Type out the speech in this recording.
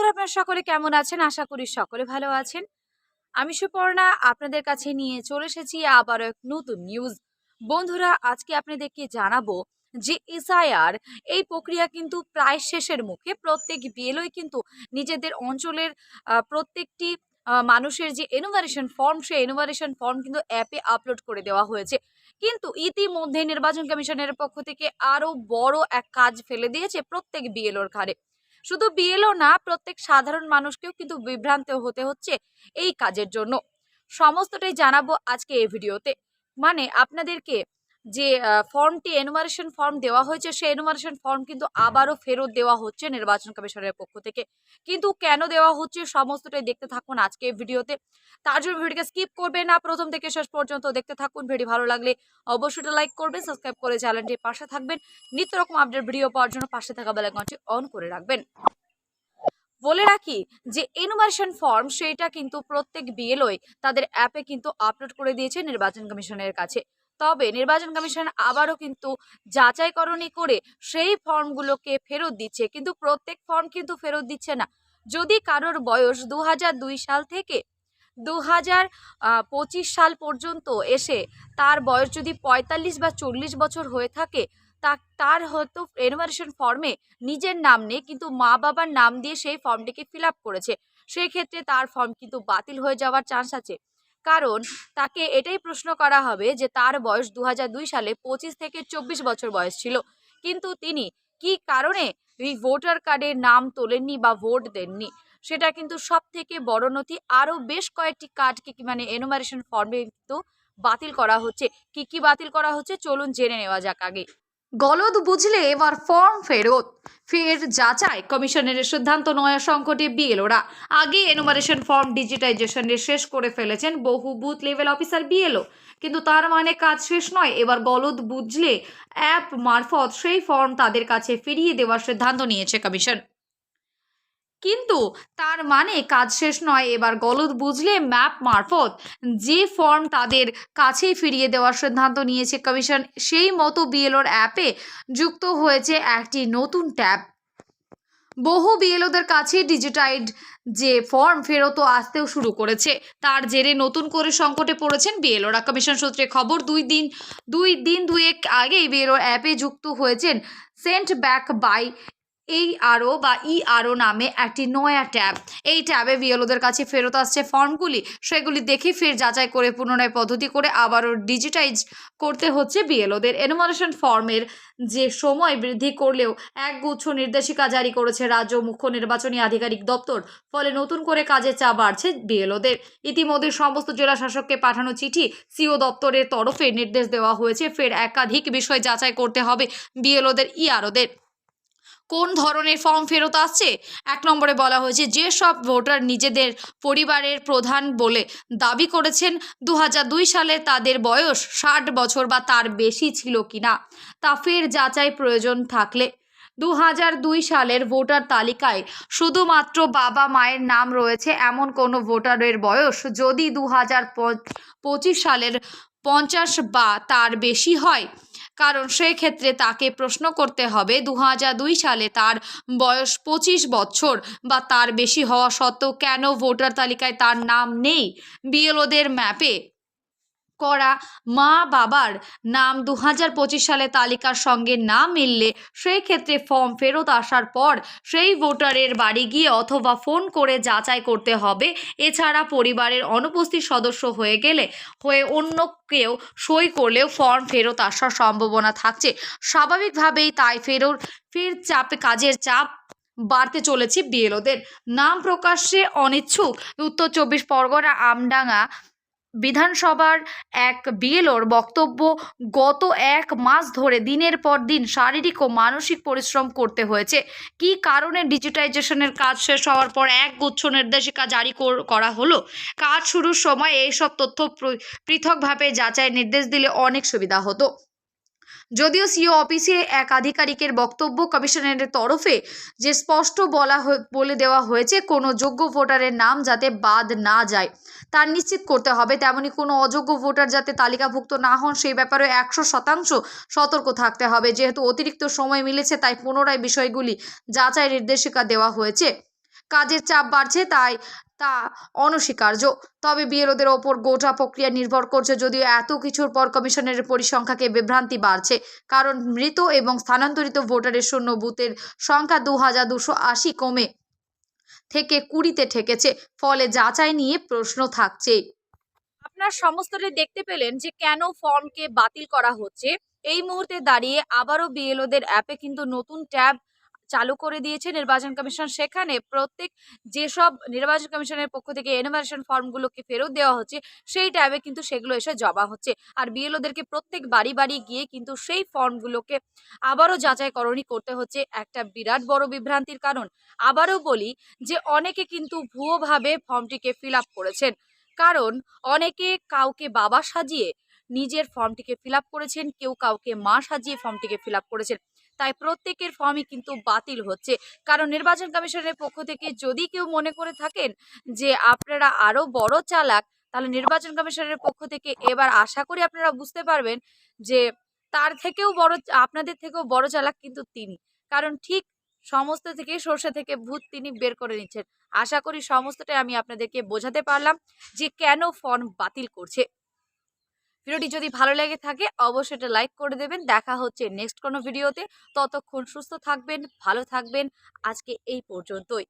বন্ধুরা, আপনারা সকলে কেমন আছেন? আশা করি সকলে ভালো আছেন। আমি সুপর্ণা, আপনাদের কাছে নিয়ে চলে এসেছি আবারও এক নতুন নিউজ বন্ধুরা, আজকে আপনাদেরকে জানাব যে এসআইআর, এই প্রক্রিয়া কিন্তু প্রায় শেষের মুখে। প্রত্যেক বিএলওই কিন্তু নিজেদের অঞ্চলের প্রত্যেকটি মানুষের যে এনোভারেশন ফর্ম সেই এনোভারেশন ফর্ম কিন্তু অ্যাপে আপলোড করে দেওয়া হয়েছে। কিন্তু ইতিমধ্যে নির্বাচন কমিশনের পক্ষ থেকে আরও বড় এক কাজ ফেলে দিয়েছে প্রত্যেক বিএলওর ঘাড়ে। শুধু বিএলও না, প্রত্যেক সাধারণ মানুষকেও কিন্তু বিভ্রান্ত হতে হচ্ছে এই কাজের জন্য। সমস্তটাই জানাব আজকে এই ভিডিওতে। মানে আপনাদেরকে যে ফর্মটি এনুমারেশন ফর্ম দেওয়া হয়েছে সেই এনুমারেশন ফর্ম কিন্তু আবারও ফেরত দেওয়া হচ্ছে নির্বাচন কমিশনের পক্ষ থেকে। কিন্তু কেন দেওয়া হচ্ছে সমস্তটাই দেখতে থাকুন আজকে ভিডিওতে। তার জন্য ভিডিওকে স্কিপ করবেন না, প্রথম থেকে শেষ পর্যন্ত দেখতে থাকুন। ভিডিও ভালো লাগলে অবশ্যই লাইক করবেন সাবস্ক্রাইব করে চ্যানেলটির পাশে থাকবেন। নিত্য রকম আপডেট ভিডিও পাওয়ার জন্য পাশে থাকা বেলাকনটি অন করে রাখবেন। বলে রাখি যে এনুমারেশন ফর্ম সেইটা কিন্তু প্রত্যেক বিএলওই তাদের অ্যাপে কিন্তু আপলোড করে দিয়েছে নির্বাচন কমিশনের কাছে। তবে নির্বাচন কমিশন আবারও কিন্তু যাচাইকরণী করে সেই ফর্মগুলোকে ফেরত দিচ্ছে। কিন্তু প্রত্যেক ফর্ম কিন্তু ফেরত দিচ্ছে না। যদি কারোর বয়স দু সাল থেকে দু হাজার পঁচিশ সাল পর্যন্ত এসে তার বয়স যদি পঁয়তাল্লিশ বা চল্লিশ বছর হয়ে থাকে, তা তার হয়তো এনুমারেশন ফর্মে নিজের নাম নেই, কিন্তু মা বাবার নাম দিয়ে সেই ফর্মটিকে ফিল করেছে। সেই ক্ষেত্রে তার ফর্ম কিন্তু বাতিল হয়ে যাওয়ার চান্স আছে। কারণ তাকে এটাই প্রশ্ন করা হবে যে তার বয়স দু সালে পঁচিশ থেকে চব্বিশ বছর বয়স ছিল। কিন্তু তিনি কি কারণে এই ভোটার কার্ডের নাম তোলেননি বা ভোট দেননি? সেটা কিন্তু সব থেকে বড় নথি। আরও বেশ কয়েকটি কার্ডকে কি মানে এনোমারেশন ফর্মে কিন্তু বাতিল করা হচ্ছে। কি কি বাতিল করা হচ্ছে? চলুন জেনে নেওয়া যাক আগে। গলদ বুঝলে এবার ফর্ম ফেরত। ফের যাচাই। কমিশনের সিদ্ধান্ত নয়া সংকটে বিএলওরা। আগে এনুমারেশন ফর্ম ডিজিটাইজেশনে শেষ করে ফেলেছেন বহু বুথ লেভেল অফিসার বিএলও। কিন্তু তার মানে কাজ শেষ নয়। এবার গলদ বুঝলে অ্যাপ মারফত সেই ফর্ম তাদের কাছে ফিরিয়ে দেওয়ার সিদ্ধান্ত নিয়েছে কমিশন। কিন্তু তার মানে কাজ শেষ নয়। এবার গলদ বুঝলে ম্যাপ মারফত যে ফর্ম তাদের কাছেই ফিরিয়ে দেওয়ার সিদ্ধান্ত নিয়েছে কমিশন সেই মতো বিএলওর অ্যাপে যুক্ত হয়েছে একটি নতুন ট্যাব। বহু বিএলওদের কাছে ডিজিটাইড যে ফর্ম ফেরত আসতেও শুরু করেছে। তার জেরে নতুন করে সংকটে পড়েছেন বিএলওরা কমিশন সূত্রে খবর, দুই দিন দুই দিন দুয়েক আগেই বিএলও অ্যাপে যুক্ত হয়েছেন সেন্ট ব্যাক বাই এই আরও বা ই আরও নামে একটি নয়া ট্যাব। এই ট্যাবে বিএলওদের কাছে ফেরত আসছে ফর্মগুলি। সেগুলি দেখে ফের যাচাই করে পুনরায় পদ্ধতি করে আবারও ডিজিটাইজ করতে হচ্ছে বিএলওদের। এনুমারেশন ফর্মের যে সময় বৃদ্ধি করলেও একগুচ্ছ নির্দেশিকা জারি করেছে রাজ্য মুখ্য নির্বাচনী আধিকারিক দপ্তর। ফলে নতুন করে কাজের চাপ বাড়ছে বিএলওদের। ইতিমধ্যে সমস্ত জেলা শাসককে পাঠানো চিঠি সিও দপ্তরের তরফে নির্দেশ দেওয়া হয়েছে। ফের একাধিক বিষয় যাচাই করতে হবে বিএলওদের ইআরওদের কোন ধরনের ফর্ম ফেরত আসছে? এক নম্বরে বলা হয়েছে যেসব ভোটার নিজেদের পরিবারের প্রধান বলে দাবি করেছেন দু সালে তাদের বয়স ষাট বছর বা তার বেশি ছিল কিনা তা ফের যাচাই প্রয়োজন থাকলে। দু হাজার দুই সালের ভোটার তালিকায় শুধুমাত্র বাবা মায়ের নাম রয়েছে এমন কোনো ভোটারের বয়স যদি দু হাজার পঁচিশ সালের পঞ্চাশ বা তার বেশি হয়। কারণ সেক্ষেত্রে তাকে প্রশ্ন করতে হবে দু সালে তার বয়স পঁচিশ বছর বা তার বেশি হওয়া সত্ত্বেও কেন ভোটার তালিকায় তার নাম নেই? বিএলওদের ম্যাপে করা মা বাবার নাম দু হাজার পঁচিশ সালে তালিকার সঙ্গে না মিললে সেই ক্ষেত্রে ফর্ম ফেরত আসার পর সেই ভোটারের বাড়ি গিয়ে অথবা ফোন করে যাচাই করতে হবে। এছাড়া পরিবারের অনুপস্থিত সদস্য হয়ে গেলে, হয়ে অন্য কেউ সই করলেও ফর্ম ফেরত আসার সম্ভাবনা থাকছে। স্বাভাবিকভাবেই তাই ফেরত ফের চাপে, কাজের চাপ বাড়তে চলেছে বিএলওদের। নাম প্রকাশ্যে অনিচ্ছুক, উত্তর চব্বিশ পরগনা আমডাঙ্গা বিধানসভার এক বিএলওর বক্তব্য, গত এক মাস ধরে দিনের পর দিন শারীরিক ও মানসিক পরিশ্রম করতে হয়েছে। কি কারণে ডিজিটাইজেশনের কাজ শেষ হওয়ার পর এক গুচ্ছ নির্দেশিকা জারি কর- হলো? কাজ শুরুর সময় এইসব তথ্য পৃথকভাবে যাচাই নির্দেশ দিলে অনেক সুবিধা হতো। যদিও সিও অফিসে এক আধিকারিকের বক্তব্য কমিশনারের তরফে যে স্পষ্ট বলা বলে দেওয়া হয়েছে, কোনো যোগ্য ভোটারের নাম যাতে বাদ না যায়, তা নিশ্চিত করতে হবে। তেমনি কোনো অযোগ্য ভোটার যাতে তালিকাভুক্ত না হন, সেই ব্যাপারে একশো শতাংশ সতর্ক থাকতে হবে। যেহেতু অতিরিক্ত সময় মিলেছে, তাই পুনরায় বিষয়গুলি যাচাই নির্দেশিকা দেওয়া হয়েছে। কাজের চাপ বাড়ছে, তাই তা অনস্বীকার্য। তবে বিএলওদের ওপর গোটা প্রক্রিয়া নির্ভর করছে, যদিও এত কিছুর পর কমিশনের পরিসংখ্যাকে বিভ্রান্তি বাড়ছে, কারণ মৃত এবং স্থানান্তরিত ভোটারের শূন্য বুথের সংখ্যা দু হাজার দুশো আশি কমে থেকে কুড়িতে ঠেকেছে, ফলে যাচাই নিয়ে প্রশ্ন থাকছে। আপনার সমস্তটা দেখতে পেলেন যে কেন ফর্মকে বাতিল করা হচ্ছে। এই মুহূর্তে দাঁড়িয়ে আবারও বিএলওদের অ্যাপে কিন্তু নতুন ট্যাব চালু করে দিয়েছে নির্বাচন কমিশন। সেখানে প্রত্যেক যেসব নির্বাচন কমিশনের পক্ষ থেকে এনোভেশন ফর্মগুলোকে ফেরত দেওয়া হচ্ছে, সেই টাইমে কিন্তু সেগুলো এসে জমা হচ্ছে। আর বিএলওদেরকে প্রত্যেক বাড়ি বাড়ি গিয়ে কিন্তু সেই ফর্মগুলোকে আবারও যাচাইকরণই করতে হচ্ছে একটা বিরাট বড় বিভ্রান্তির কারণ। আবারও বলি যে অনেকে কিন্তু ভুয়োভাবে ফর্মটিকে ফিল করেছেন। কারণ অনেকে কাউকে বাবা সাজিয়ে নিজের ফর্মটিকে ফিল করেছেন, কেউ কাউকে মা সাজিয়ে ফর্মটিকে ফিল করেছেন। তাই প্রত্যেকের ফর্মই কিন্তু বাতিল হচ্ছে। কারণ নির্বাচন কমিশনের পক্ষ থেকে যদি কেউ মনে করে থাকেন যে আপনারা আরও বড় চালাক, তাহলে নির্বাচন কমিশনের পক্ষ থেকে এবার আশা করি আপনারা বুঝতে পারবেন যে তার থেকেও বড়, আপনাদের থেকেও বড় চালাক কিন্তু তিনি। কারণ ঠিক সমস্ত থেকে সর্ষে থেকে ভূত তিনি বের করে নিচ্ছেন। আশা করি সমস্তটাই আমি আপনাদেরকে বোঝাতে পারলাম যে কেন ফর্ম বাতিল করছে। ভিডিওটি যদি ভালো লেগে থাকে, অবশ্যই এটা লাইক করে দেবেন। দেখা হচ্ছে নেক্সট কোনো ভিডিওতে। ততক্ষণ সুস্থ থাকবেন, ভালো থাকবেন। আজকে এই পর্যন্তই।